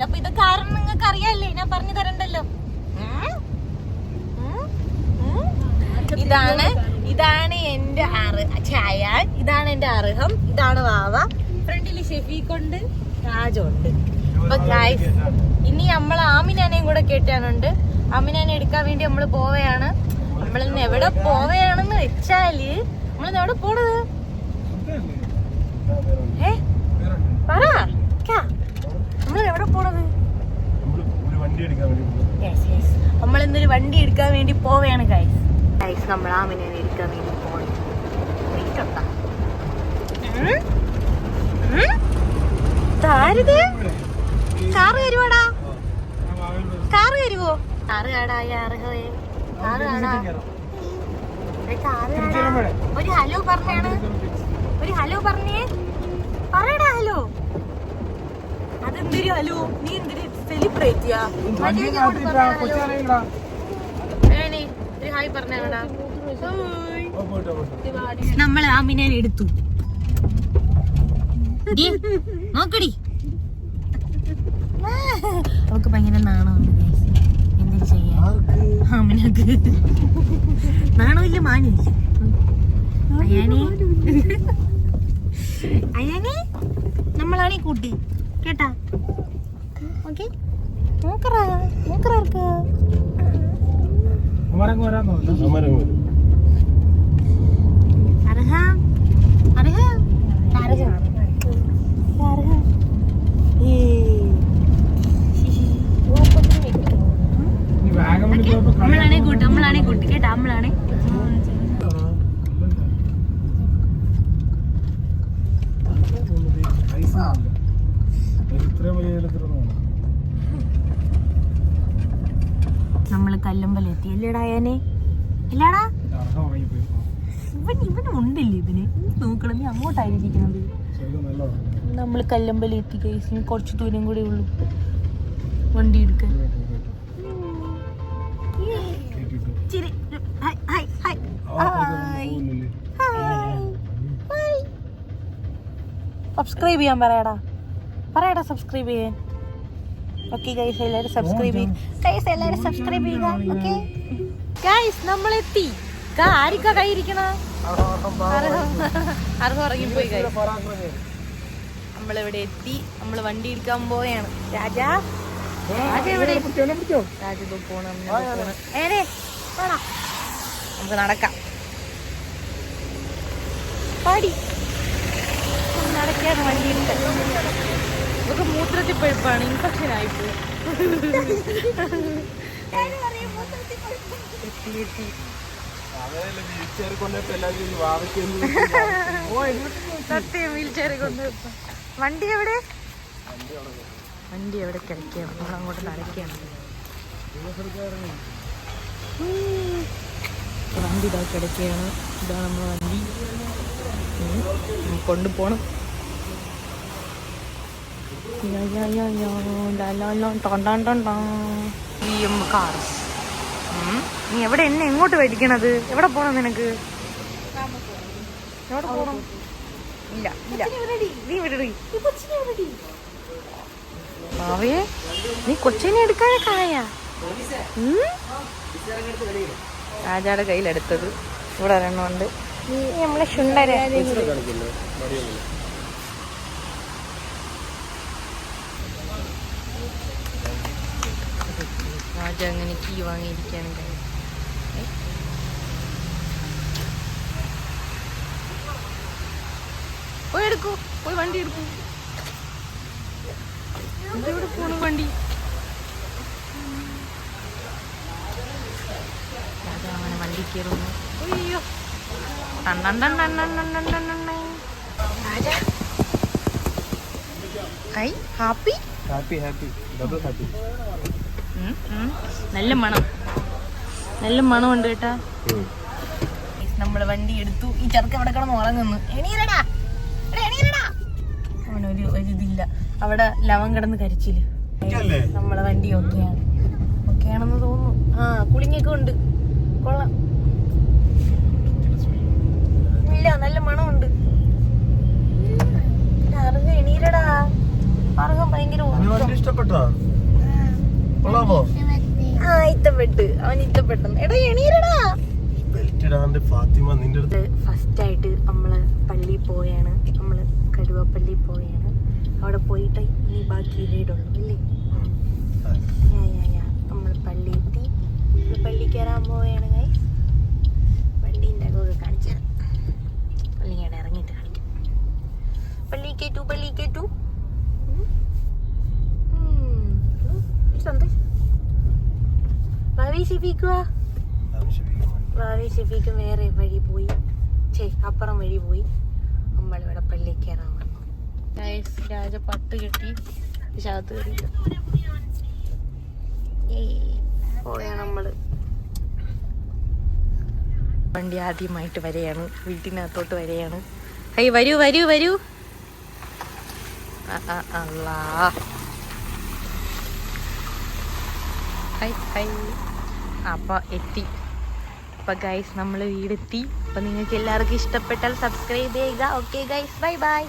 അറിയില്ല അപ്പൊ ഇതൊക്കെ കാരണം നിങ്ങൾക്ക് അറിയാല്ലേ? ഞാൻ പറഞ്ഞു തരണ്ടല്ലോ? ഇതാണ് ഇതാണ് എന്റെ ഛായാൻ ഇതാണ് എന്റെ അർഹം ഇതാണ് വാവ. ഫ്രണ്ടിൽ ഷെഫീഖുണ്ട് രാജുണ്ട്. അപ്പൊ ഗായ്സ് ഇനി നമ്മൾ ആമിനാനെയും കൂടെ കേട്ടാനുണ്ട് ആമിനാനെ എടുക്കാൻ വേണ്ടി നമ്മൾ പോവുകയാണ് നമ്മൾ ഇന്ന് എവിടെ പോവുകയാണെന്ന് വെച്ചാൽ നമ്മൾ എവിടെ പോണത്? ഏ? പറ നമ്മൾ എവിടെ പോണത്? നമ്മൾ ഇന്നൊരു വണ്ടി എടുക്കാൻ വേണ്ടി പോവുകയാണ് ഗൈസ് ഗൈസ് നമ്മൾ ആമിനെ എടുക്കാൻ വേണ്ടി പോകണം കാറ് വരുവാടാ കാറ് വരുവോ കാറ് കാടായ ഏ, കാറ് കാണാ. ഒരു ഹലോ പറഞ്ഞാണ്. ഒരു ഹലോ പറഞ്ഞേ പറയടാ ഹലോ അതെന്തൊരു ഹലോ നീ സെലിബ്രേറ്റ് ചെയ്യാ? ഹായ് പറഞ്ഞാടാ നമ്മൾ ആമിനെ എടുത്തു. ദേ, നോക്കടി. അവക്ക് ഭയങ്കര നാണമാണ്. എന്തിനു ചെയ്യാ ആമിനക്ക് നാണമില്ല മാനില്ല അയാനെ. അയാനെ? നമ്മളാണീ കൂട്ടി. കേട്ടാ? ഓക്കെ. നോക്കറാ നോക്കറാർക്ക് നമ്മളാണെ കൂട്ട് നമ്മളാണെ കൂട്ടി. കേട്ടാ നമ്മളാണെ. ഇത്രയും വലിയ നമ്മൾ കല്ലമ്പലെത്തി അല്ലേടാ ഞാനെ അല്ലാടാ ഇവൻ ഇവൻ ഉണ്ടല്ലേ ഇതിന്? നോക്കണമെങ്കിൽ നീ അങ്ങോട്ടായിരിക്കുന്നത്. നമ്മൾ കല്ലമ്പലം എത്തി കേസിന് കുറച്ച് ദൂരം കൂടെ ഉള്ളൂ. വണ്ടി എടുക്കാൻ. സബ്സ്ക്രൈബ് ചെയ്യാൻ പറയടാ. പറയടാ സബ്സ്ക്രൈബ് ചെയ്യാൻ. ഓക്കെ ഗൈസ് എല്ലാവരും സബ്സ്ക്രൈബ് ചെയ്യും ഗൈസ് എല്ലാവരും സബ്സ്ക്രൈബ് ചെയ്യുക ഓക്കെ ഗൈസ് നമ്മൾ എത്തി ആരിക്കാ കൈ ഇരിക്കണ? അർഹം. ഇറങ്ങിപ്പോയി ഗൈസ് നമ്മളിവിടെ എത്തി? നമ്മൾ വണ്ടി എടുക്കാൻ പോവുകയാണ്. രാജാ. നമുക്ക് നടക്കാം. പാടി. നടക്കാണ് വണ്ടി എടുക്കാൻ. ഇതൊക്കെ മൂത്രത്തിൽ പഴുപ്പാണ്. ഇൻഫെക്ഷൻ ആയിപ്പോയി. സത്യം കൊണ്ട് വണ്ടി എവിടെ? വണ്ടി എവിടെ കിടക്കുകയാണ് നമ്മൾ അങ്ങോട്ട് നടക്കുകയാണ്. വണ്ടി ഇതാ കിടക്കുകയാണ് ഇതാ നമ്മുടെ വണ്ടി. ഉം. ഇ എം കാർ നീ എവിടെ എന്നെ എങ്ങോട്ട് വരിക്കണത് എവിടെ പോണം നിനക്ക്? എവിടെ പോണം? ഇല്ല ഇല്ല. നീ വിടടി. മാവയെ നീ കൊച്ചിനെ എടുക്കാനൊക്കെ ആയാ രാജാടെ കയ്യിലെടുത്തത്. ഇവിടെ ഒരെണ്ണമുണ്ട് നമ്മളെ ശുണ്ടര. ആദ്യം അങ്ങനെ കീ വാങ്ങിയിരിക്കുകയാണ് കാര്യം പോയി എടുക്കൂ പോയി വണ്ടി എടുക്കൂ. ഇവിടെ പോണു വണ്ടി? അങ്ങനെ വണ്ടി കയറുന്നു. അയ്യോ. Hi happy? Happy happy double happy നല്ല മണം. നല്ല മണം മണമുണ്ട് കേട്ടാ. നമ്മൾ വണ്ടി എടുത്തു. ഈ ചെറുക്ക് അവിടെ കിടന്ന് ഉറങ്ങുന്നു എണീരടാ. എണീരടാ. അവനൊരു ഒരു ഇതില്ല. അവിടെ ലവൻ കിടന്ന് കരിച്ചിൽ? നമ്മളെ വണ്ടി ഓക്കെയാണ്. ഓക്കെയാണെന്ന് തോന്നുന്നു. ആ കുളിങ്ങൊക്കെ ഉണ്ട്. കൊള്ളാം ഇല്ല നല്ല മണമുണ്ട് അറുക എണീരടാ അറുക ഭയങ്കര ഉറക്കം. വണ്ടി ഇഷ്ടപ്പെട്ടു ഇഷ്ടപ്പെട്ടോ കൊള്ളാമോ ആ ഇത്തപ്പെട്ട് അവൻ ഇഷ്ടപ്പെട്ടു എടാ എണീരടാ. ഫാത്തിമ നിന്റെ അടുത്ത്. ഫസ്റ്റ് ആയിട്ട് നമ്മൾ പള്ളിയിൽ പോയാണ്. നമ്മൾ കടുവപ്പള്ളി പോയാണ്. അവിടെ പോയിട്ട് ഇനി ബാക്കി വീടുള്ളൂ യാ. നമ്മൾ പള്ളി എത്തി. പള്ളി കയറാൻ പോവുകയാണ് guys. പള്ളീന്റെ അകമൊക്കെ കാണിച്ചു തരാം. പള്ളി ഞാൻ ഇറങ്ങിയിട്ട് കാണിക്കാം. പള്ളി കേട്ടു പള്ളി കേട്ടു. സന്തോഷം. ഭാവി ശിപ്പിക്കുക ഭാവി ശിപ്പിക്ക് വേറെ വഴി പോയി. ചേ അപ്പുറം വഴി പോയി. നമ്മളിവിടെ പള്ളി കയറാൻ വന്നു. രാജ പട്ട് കെട്ടി. ശാത്ത് കയറിയില്ല പോയാ നമ്മൾ. വണ്ടി ആദ്യമായിട്ട് വരെയാണ്. വീട്ടിനകത്തോട്ട് വരെയാണ്. ഹൈ വരൂ വരൂ വരൂ. അള്ളാ. Hi hi. അപ്പൊ എത്തി. അപ്പോൾ ഗൈസ് നമ്മൾ വീടെത്തി. അപ്പോൾ നിങ്ങൾക്ക് എല്ലാവർക്കും ഇഷ്ടപ്പെട്ടാൽ സബ്സ്ക്രൈബ് ചെയ്യുക. Okay guys bye bye